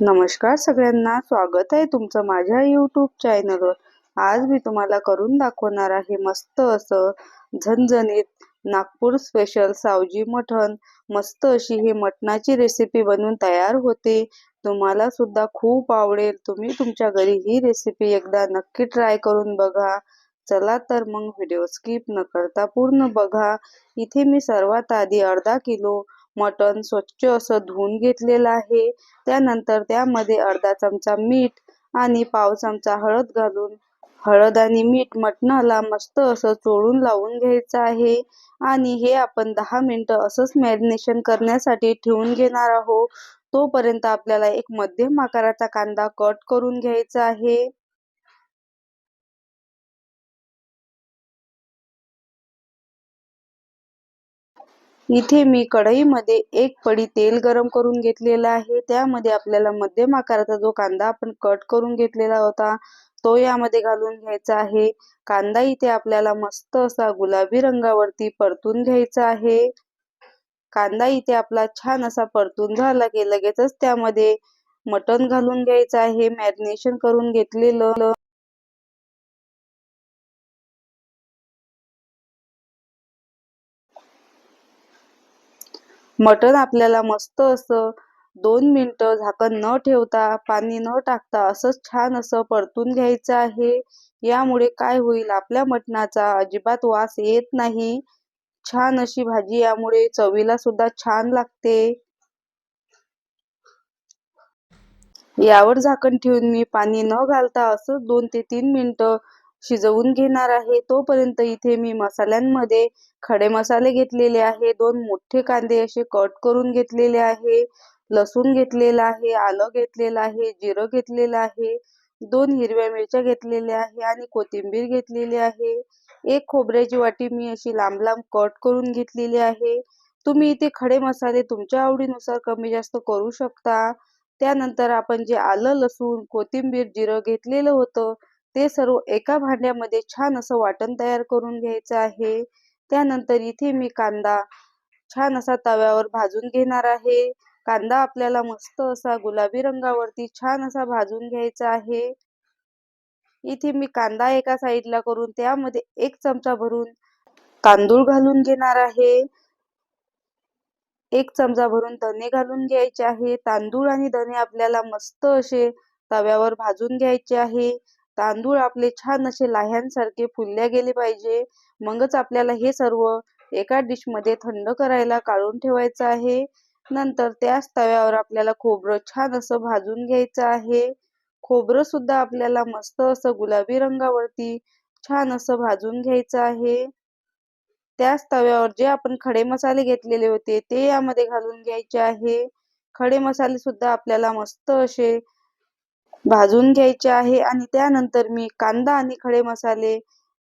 नमस्कार सगळ्यांना स्वागत आहे तुमचं माझ्या यूट्यूब चॅनलवर आज मी तुम्हाला करून दाखवणार आहे मस्त असं झणझणीत नागपूर स्पेशल सावजी मटण मस्त अशी ही मटणाची रेसिपी बनवून तयार होते. तुम्हाला सुद्धा खूप आवडेल. तुम्ही तुमच्या घरी ही रेसिपी एकदा नक्की ट्राय करून बघा. चला तर मग व्हिडिओ स्किप न करता पूर्ण बघा. इथे मी सर्वात आधी अर्धा किलो मटण स्वच्छ असं धुवून घेतलेलं आहे. त्यानंतर त्यामध्ये अर्धा चमचा मीठ आणि पाव चमचा हळद घालून हळद आणि मीठ मटणाला मस्त असं चोळून लावून घ्यायचं आहे. आणि हे आपण दहा मिनटं असंच मॅरिनेशन करण्यासाठी ठेवून घेणार आहोत. तोपर्यंत आपल्याला एक मध्यम आकाराचा कांदा कट करून घ्यायचा आहे. इथे मी कढईमध्ये एक पडी तेल गरम करून घेतलेला आहे. त्यामध्ये आपल्याला मध्यम आकाराचा जो कांदा आपण कट करून घेतलेला होता तो यामध्ये घालून घ्यायचा आहे. कांदा इथे आपल्याला मस्त असा गुलाबी रंगावरती परतून घ्यायचा आहे. कांदा इथे आपला छान असा परतून झाला की लगेचच त्यामध्ये मटण घालून घ्यायचं आहे. मॅरिनेशन करून घेतलेलं मटण आपल्याला मस्त असं दोन मिनटं झाकण न ठेवता पाणी न टाकता असंच छान असं परतून घ्यायचं आहे. यामुळे काय होईल? आपल्या मटणाचा अजिबात वास येत नाही. छान अशी भाजी यामुळे चवीला सुद्धा छान लागते. यावर झाकण ठेवून मी पाणी न घालता असंच दोन ते तीन मिनटं शिजवून घेणार आहे. तोपर्यंत इथे मी मसाल्यांमध्ये खडे मसाले घेतलेले आहे. दोन मोठे कांदे असे कट करून घेतलेले आहे. लसूण घेतलेला आहे. आलं घेतलेलं आहे. जिरं घेतलेलं आहे. दोन हिरव्या मिरच्या घेतलेल्या आहे आणि कोथिंबीर घेतलेली आहे. एक खोबऱ्याची वाटी मी अशी लांब लांब कट करून घेतलेली आहे. तुम्ही इथे खडे मसाले तुमच्या आवडीनुसार कमी जास्त करू शकता. त्यानंतर आपण जे आलं लसूण कोथिंबीर जिरं घेतलेलं होतं ते सर्व एका भांड्यामध्ये छान असं वाटण तयार करून घ्यायचं आहे. त्यानंतर इथे मी कांदा छान असा तव्यावर भाजून घेणार आहे. कांदा आपल्याला मस्त असा गुलाबी रंगावरती छान असा भाजून घ्यायचा आहे. इथे मी कांदा एका साईडला करून त्यामध्ये एक चमचा भरून तांदूळ घालून घेणार आहे. एक चमचा भरून धने घालून घ्यायचे आहे. तांदूळ आणि धने आपल्याला मस्त असे तव्यावर भाजून घ्यायचे आहे. तांदूळ आपले छान असे लाह्यांसारखे फुलले गेले पाहिजे. मगच आपल्याला हे सर्व एका डिशमध्ये थंड करायला काढून ठेवायचं आहे. नंतर त्याच तव्यावर आपल्याला खोबरं छान असं भाजून घ्यायचं आहे. खोबरं सुद्धा आपल्याला मस्त असं गुलाबी रंगावरती छान असं भाजून घ्यायचं आहे. त्याच तव्यावर जे आपण खडे मसाले घेतलेले होते ते यामध्ये घालून घ्यायचे आहे. खडे मसाले सुद्धा आपल्याला मस्त असे भाजून घ्यायचे आहे आणि त्यानंतर मी कांदा आणि खडे मसाले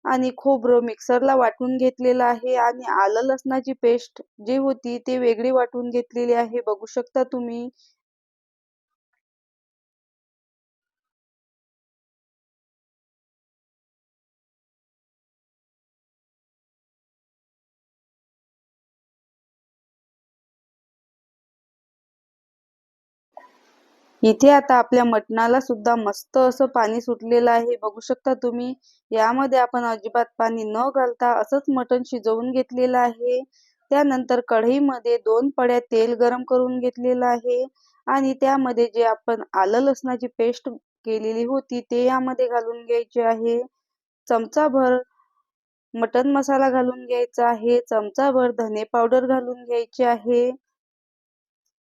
आणि खोबरं मिक्सरला वाटून घेतलेलं आहे आणि आलं लसणाची पेस्ट जी होती ती वेगळी वाटून घेतलेली आहे. बघू शकता तुम्ही. इथे आता आपल्या मटणाला सुद्धा मस्त असं पाणी सुटलेलं आहे. बघू शकता तुम्ही यामध्ये आपण अजिबात पाणी न घालता असंच मटण शिजवून घेतलेलं आहे. त्यानंतर कढईमध्ये दोन पड्या तेल गरम करून घेतलेलं आहे आणि त्यामध्ये जे आपण आलं लसणाची पेस्ट केलेली होती ते यामध्ये घालून घ्यायचे आहे. चमचाभर मटन मसाला घालून घ्यायचा आहे. चमचाभर धने पावडर घालून घ्यायची आहे.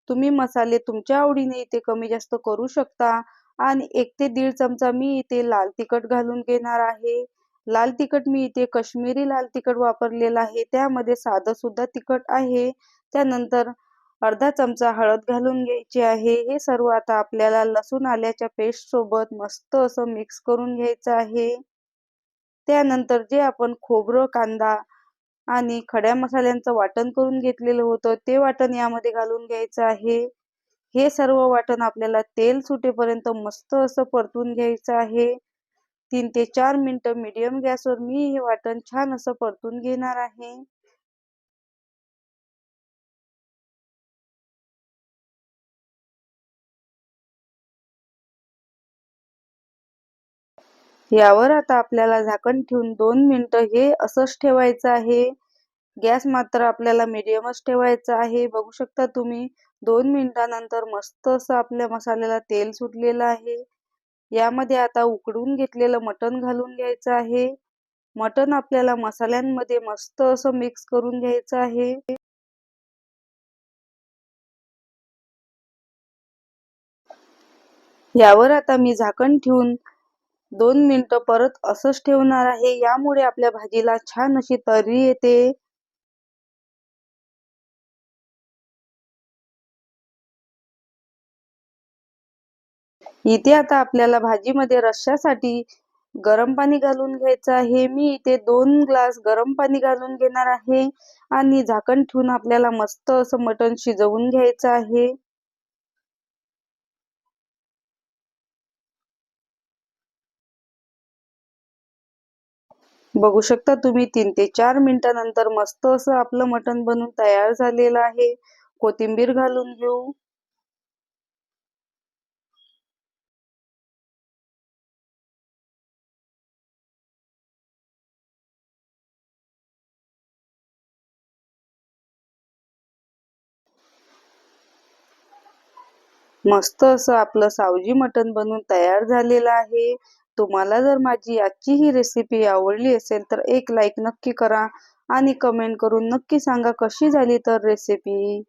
तुम्ही मसाले तुमच्या आवडीने इथे कमी जास्त करू शकता. आणि एक ते दीड चमचा मी इथे लाल तिखट घालून घेणार आहे. लाल तिखट मी इथे कश्मीरी लाल तिखट वापरलेला आहे. त्यामध्ये साधं सुद्धा तिखट आहे. त्यानंतर अर्धा चमचा हळद घालून घ्यायची आहे. हे सर्व आता आपल्याला लसूण आल्याच्या पेस्ट सोबत मस्त असं मिक्स करून घ्यायचं आहे. त्यानंतर जे आपण खोबरं कांदा आणि खड्या मसाल्यांचं वाटण करून घेतलेलं होतं. ते वाटण यामध्ये घालून घ्यायचं आहे. हे सर्व वाटण आपल्याला तेल सुटेपर्यंत मस्त असं परतून घ्यायचं आहे. तीन ते चार मिनटं मीडियम गॅसवर मी हे वाटण छान असं परतून घेणार आहे. यावर आता आपल्याला झाकण ठेवून दोन मिनटं हे असंच ठेवायचं आहे. गॅस मात्र आपल्याला मिडियमच ठेवायचा आहे. बघू शकता तुम्ही दोन मिनिटानंतर मस्त असं आपल्या मसाल्याला तेल सुटलेलं आहे. यामध्ये आता उकडून घेतलेलं मटण घालून घ्यायचं आहे. मटण आपल्याला मसाल्यांमध्ये मस्त असं मिक्स करून घ्यायचं आहे. यावर आता मी झाकण ठेवून दोन मिनटं परत असंच ठेवणार आहे. यामुळे आपल्या भाजीला छान अशी तर्री येते. इथे आता आपल्याला भाजीमध्ये रश्श्यासाठी गरम पाणी घालून घ्यायचं आहे. मी इथे दोन ग्लास गरम पाणी घालून घेणार आहे. आणि झाकण ठेवून आपल्याला मस्त असं मटण शिजवून घ्यायचं आहे. बघू शकता तुम्ही तीन ते चार मिनिटानंतर मस्त असं आपलं मटण बनून तयार झालेलं आहे. कोथिंबीर घालून घेऊ. मस्त असं आपलं सावजी मटण बनून तयार झालेलं आहे. तुम्हाला जर माझी आजची ही रेसिपी आवडली असेल तर एक लाईक नक्की करा आणि कमेंट करून नक्की सांगा कशी झाली तर रेसिपी